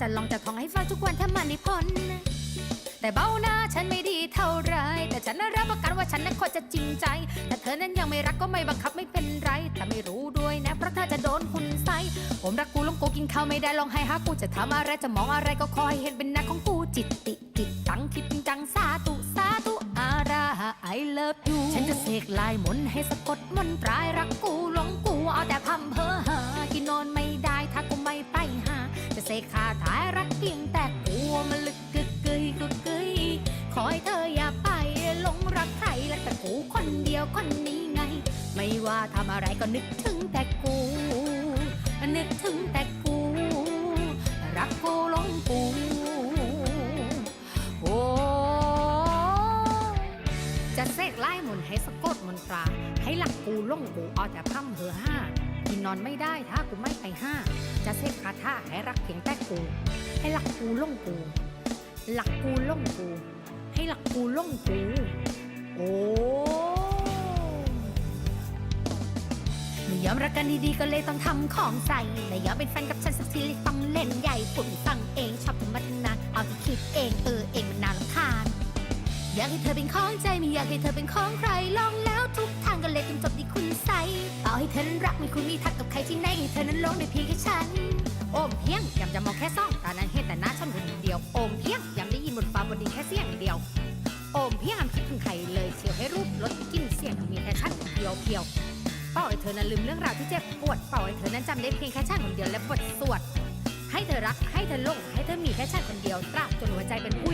จะลองจะท่องให้ฟังทุกวันถ้ามันได้พ้นแต่เบ้าหน้าฉันไม่ดีเท่าไร แต่ฉันน่ะรับประกันว่าฉันนั้นควรจะจริงใจ แต่เธอนั้นยังไม่รักก็ไม่บังคับไม่เป็นไร แต่ไม่รู้ด้วยนะ เพราะเธอจะโดนคุณใส่ผมรักกูลงกูกินข้าวไม่ได้ลองให้หากูจะทำอะไรจะมองอะไรก็คอยเห็นเป็นหน้าของกูจิตติจิตตังคิดจริงจังสาตุสาตุอาราฮะ I love you ฉันจะเสกลายมนให้สะกดมนต์ปลายรักกูหลงกูเอาแต่พำเพ้อหา จะเสกคาถารักเพียงแต่กลัวมันลึกกึกกึยกึกกึยขอให้เธออย่าไปหลงรักใครและแต่กูคนเดียวคนนี้ไง ไม่ว่าทำอะไรก็นึกถึงแต่กู นึกถึงแต่กู รักกูหลงกูโอ้จะเสกไล่หมุนให้สะกดมนตรา ให้หลักกูล่งกูเอาแต่พร่ำเพอห้ากินนอนไม่ได้ถ้ากูไม่ไปห้า จะเสกคาถาให้รักเพียงแต่กู ให้หลักกูล่งกูหลักกูล่งกู ให้หลักกูล่งกู โอ้ไม่ยอมรักกันดีๆก็เลยต้องทำของใส่ไม่ยอมเป็นแฟนกับฉันสักทีเลยต้องเล่นใหญ่ปุ่นฟังเองชอบมะนนานเอาที่คิดเองเออเองมันน่ารำคาญอยากให้เธอเป็นของใจไม่อยากให้เธอเป็นของใครลองแล้วทุกทางก็เลยจนจบที่คุณ รักไม่คุณมีทักกับใครที่ไหนให้เธอนั้นลงในเพียงแค่ฉัน โอมเพียงยำจะมองแค่ซ่องตานั้นเห็นแต่หน้าฉันคนเดียว โอมเพียงยำได้ยินบนฟ้าบนดินแค่เสียงเดียว โอมเพียงอำคิดถึงใครเลยเชียวให้รูปลดกลินเสียงมีแค่ฉันคนเดียวเพียวเป้าให้เธอนั้นลืมเรื่องราวที่เจ็บปวดเป้าให้เธอนั้นจำได้เพียงแค่ฉันคนเดียวและบทสวดให้เธอรักให้เธอลงให้เธอมีแค่ฉันคนเดียวตราบจนหัวใจเป็นผู้